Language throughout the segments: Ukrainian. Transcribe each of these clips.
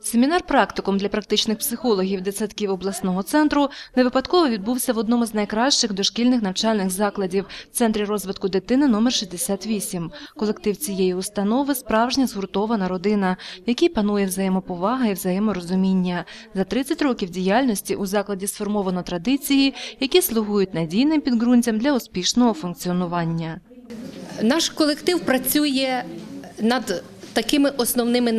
Семінар практикум для практичних психологів дитсадків обласного центру не випадково відбувся в одному з найкращих дошкільних навчальних закладів центрі розвитку дитини номер 68. Колектив цієї установи справжня згуртована родина, в якій панує взаємоповага і взаєморозуміння. За 30 років діяльності у закладі сформовано традиції, які слугують надійним підґрунтям для успішного функціонування. Наш колектив працює над такими основними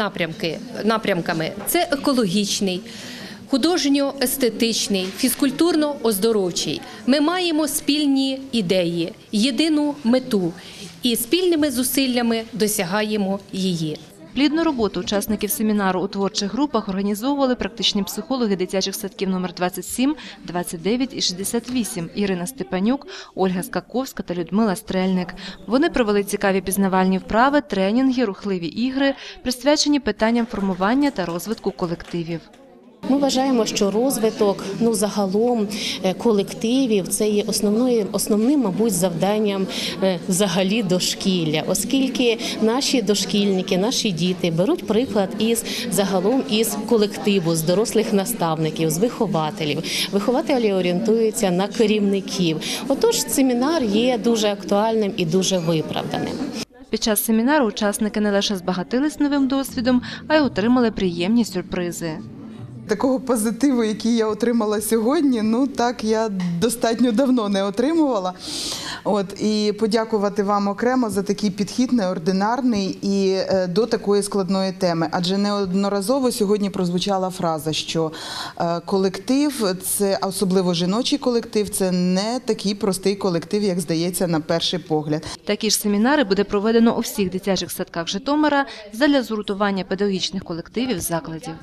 напрямками: це екологічний. Художньо-естетичний, фізкультурно-оздоровчий. Ми маємо спільні ідеї, єдину мету і спільними зусиллями досягаємо її. Плідну роботу учасників семінару у творчих групах організовували практичні психологи дитячих садків номер 27, 29 і 68 Ірина Степанюк, Ольга Скаковська та Людмила Стрельник. Вони провели цікаві пізнавальні вправи, тренінги, рухливі ігри, присвячені питанням формування та розвитку колективів. Ми вважаємо, що розвиток ну загалом е, колективів це є основною основним, мабуть, завданням е, взагалі дошкілля, оскільки наші дошкільники, наші діти беруть приклад із загалом із колективу, з дорослих наставників, з вихователів. Вихователі орієнтуються на керівників. Отож, семінар є дуже актуальним і дуже виправданим. Під час семінару учасники не лише збагатились новим досвідом, а й отримали приємні сюрпризи. Такого позитиву, який я отримала сьогодні, ну так я достатньо давно не отримувала. От і подякувати вам окремо за такий підхід неординарний і е, до такої складної теми. Адже неодноразово сьогодні прозвучала фраза, що е, колектив, це особливо жіночий колектив, це не такий простий колектив, як здається на перший погляд. Такі ж семінари буде проведено у всіх дитячих садках Житомира задля згуртування педагогічних колективів закладів.